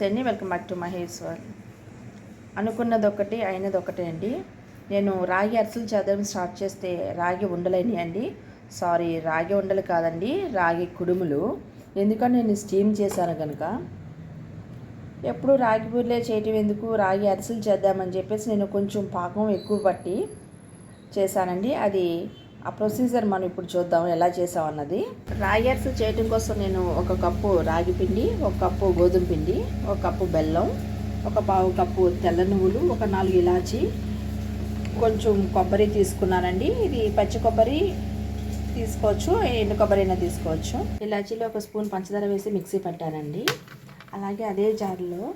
నమస్తే అండి. Welcome back to Maheshwar అనుకున్నది ఒకటి అయినది ఒకటే అండి. నేను రాగి అరిసెలు చేద్దాం స్టార్ట్ చేస్తే రాగి ఉండలేని అండి. సారీ రాగి ఉండలు కాదండి రాగి కుడుములు. ఎందుకంటే నేను స్టీమ్ చేశాను కనుక ఎప్పుడు రాగి బూర్లే చేయటం ఎందుకు? రాగి అరిసెలు చేద్దామని చెప్పేసి నేను కొంచెం పాకం ఎక్కువ పట్టి చేశానండి. అది ఆ ప్రొసీజర్ మనం ఇప్పుడు చూద్దాం ఎలా చేసామన్నది రాయర్స్ అరిసెలు చేయటం కోసం నేను ఒక కప్పు రాగి పిండి ఒక కప్పు గోధుమ పిండి ఒక కప్పు బెల్లం ఒక పావు కప్పు తెల్ల నువ్వులు ఒక నాలుగు ఇలాచి కొంచెం కొబ్బరి తీసుకున్నానండి. ఇది పచ్చి కొబ్బరి తీసుకోవచ్చు ఎండు కొబ్బరి అయినా తీసుకోవచ్చు. ఇలాచీలో ఒక స్పూన్ పంచదార వేసి మిక్సీ పెట్టానండి. అలాగే అదే జార్లో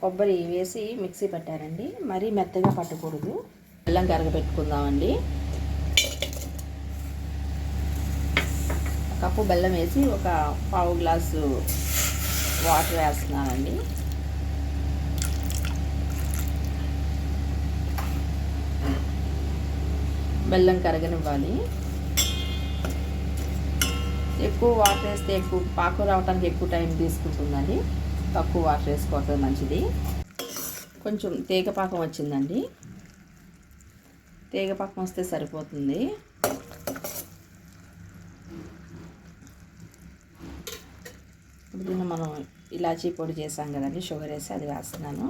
కొబ్బరి వేసి మిక్సీ పెట్టారండి మరీ మెత్తగా పట్టకూడదు. బెల్లం కరగబెట్టుకుందామండి. కప్పు బెల్లం వేసి ఒక పావు గ్లాసు వాటర్ వేస్తున్నానండి. బెల్లం కరగనివ్వాలి. ఎక్కువ వాటర్ వేస్తే ఎక్కువ పాకు రావడానికి ఎక్కువ టైం తీసుకుంటుందండి. తక్కువ వాటర్ వేసుకోవటం మంచిది. కొంచెం తీగపాకం వచ్చిందండి. తీగపాకం వస్తే సరిపోతుంది. దీన్ని మనం ఇలాచీ పొడి చేసాం కదండి షుగర్ వేసి అది వేస్తున్నాను.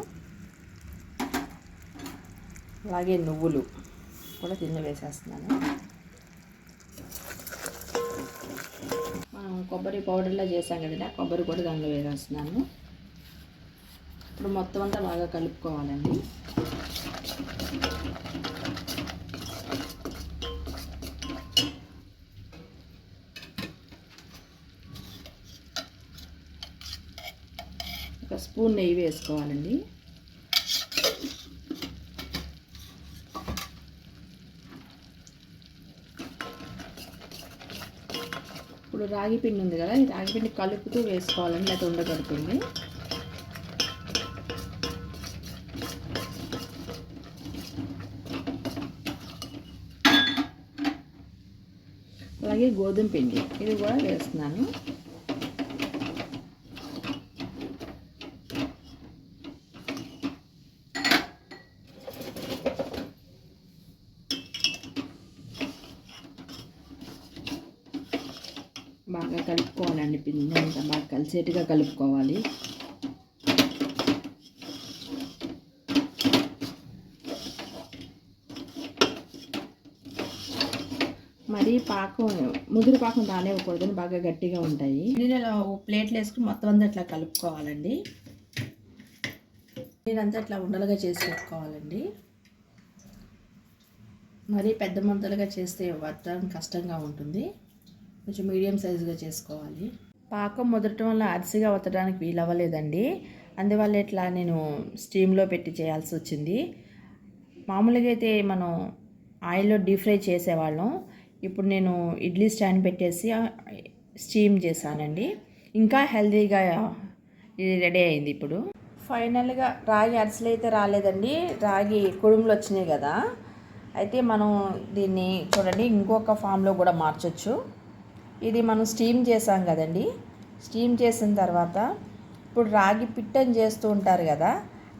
అలాగే నువ్వులు కూడా దీన్ని వేసేస్తున్నాను. మనం కొబ్బరి పౌడర్లో చేసాం కదండి ఆ కొబ్బరి కూడా దానిలో వేసేస్తున్నాను. ఇప్పుడు మొత్తం అంతా బాగా కలుపుకోవాలండి. ఒక స్పూన్ నెయ్యి వేసుకోవాలండి. ఇప్పుడు రాగి పిండి ఉంది కదా ఈ రాగి పిండి కలుపుతూ వేసుకోవాలండి లేకపోతే ఉండగడుతుంది అలాగే గోధుమ పిండి ఇది కూడా వేస్తున్నాను. బాగా కలుపుకోవాలండి పిండి అంతా బాగా కలిసేట్టుగా కలుపుకోవాలి. మరి పాకం ముదురు పాకం రానివ్వకూడదని బాగా గట్టిగా ఉంటాయి. నీళ్ళలో ప్లేట్లు వేసుకుని మొత్తం అంతా అట్లా కలుపుకోవాలండి. నేనంతా అట్లా ఉండలుగా చేసి పెట్టుకోవాలండి. మరీ పెద్ద మంతలుగా చేస్తే వత్తడం కష్టంగా ఉంటుంది. కొంచెం మీడియం సైజుగా చేసుకోవాలి. పాకం ముదరటం వల్ల అరిసిగా వత్తడానికి వీలు అవ్వలేదండి అందువల్ల ఇట్లా నేను స్టీమ్లో పెట్టి చేయాల్సి వచ్చింది. మామూలుగా అయితే మనం ఆయిల్లో డీప్ ఫ్రై చేసేవాళ్ళం. ఇప్పుడు నేను ఇడ్లీ స్టాండ్ పెట్టేసి స్టీమ్ చేశానండి. ఇంకా హెల్తీగా ఇది రెడీ అయింది ఇప్పుడు. ఫైనల్గా రాగి అరిసెలు అయితే రాలేదండి. రాగి కుడుములు వచ్చినాయి కదా. అయితే మనం దీన్ని చూడండి ఇంకొక ఫామ్లో కూడా మార్చొచ్చు. ఇది మనం స్టీమ్ చేసాం కదండి. స్టీమ్ చేసిన తర్వాత ఇప్పుడు రాగి పిట్టని చేస్తూ ఉంటారు కదా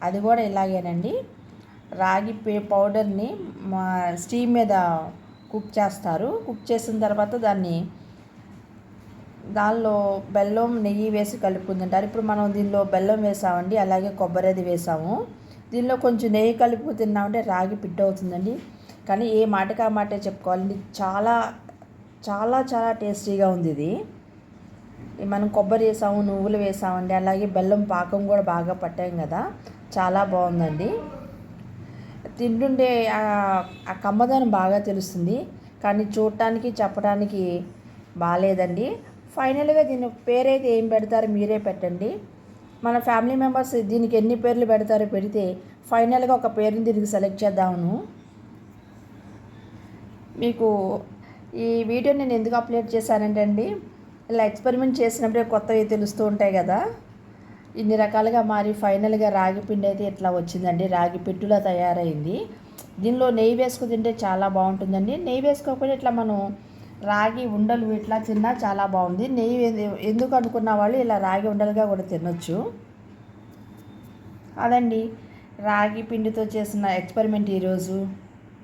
అది కూడా ఇలాగేనండి. రాగి పౌడర్ని మా స్టీమ్ మీద కుక్ చేస్తారు. కుక్ చేసిన తర్వాత దాన్ని దానిలో బెల్లం నెయ్యి వేసి కలుపుకుంటుంటారు. ఇప్పుడు మనం దీనిలో బెల్లం వేసామండి అలాగే కొబ్బరి అది వేసాము. దీనిలో కొంచెం నెయ్యి కలుపు తిన్నామంటే రాగి పిట్ట అవుతుందండి. కానీ ఏ మాటకి ఆ మాటే చెప్పుకోవాలండి. చాలా చాలా చాలా టేస్టీగా ఉంది ఇది. మనం కొబ్బరి వేసాము నువ్వులు వేసామండి అలాగే బెల్లం పాకం కూడా బాగా పట్టాం కదా. చాలా బాగుందండి. తింటుంటే ఆ కమ్మదనం బాగా తెలుస్తుంది. కానీ చూడటానికి చెప్పడానికి బాగాలేదండి ఫైనల్గా దీని పేరైతే ఏం పెడతారో మీరే పెట్టండి. మన ఫ్యామిలీ మెంబర్స్ దీనికి ఎన్ని పేర్లు పెడతారో పెడితే ఫైనల్గా ఒక పేరుని దీనికి సెలెక్ట్ చేద్దాము మీకు ఈ వీడియో నేను ఎందుకు అప్లోడ్ చేశానంటే అండి ఇలా ఎక్స్పెరిమెంట్ చేసినప్పుడే కొత్తవి తెలుస్తూ ఉంటాయి కదా. ఇన్ని రకాలుగా మారి ఫైనల్గా రాగి పిండి అయితే ఇట్లా వచ్చిందండి. రాగి పిట్టులా తయారైంది. దీనిలో నెయ్యి వేసుకు తింటే చాలా బాగుంటుందండి. నెయ్యి వేసుకోకపోతే ఇట్లా మనం రాగి ఉండలు ఇట్లా తిన్నా చాలా బాగుంది. నెయ్యి ఎందుకు అనుకున్న వాళ్ళు ఇలా రాగి ఉండలుగా కూడా తినొచ్చు. అదండి. రాగి పిండితో చేసిన ఎక్స్పెరిమెంట్ ఈరోజు.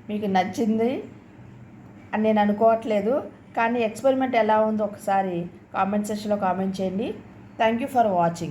మీకు నచ్చింది? అని నేను అనుకోవట్లేదు. కానీ ఎక్స్పెరిమెంట్ ఎలా ఉందో ఒకసారి కామెంట్ సెక్షన్లో కామెంట్ చేయండి. Thank you for watching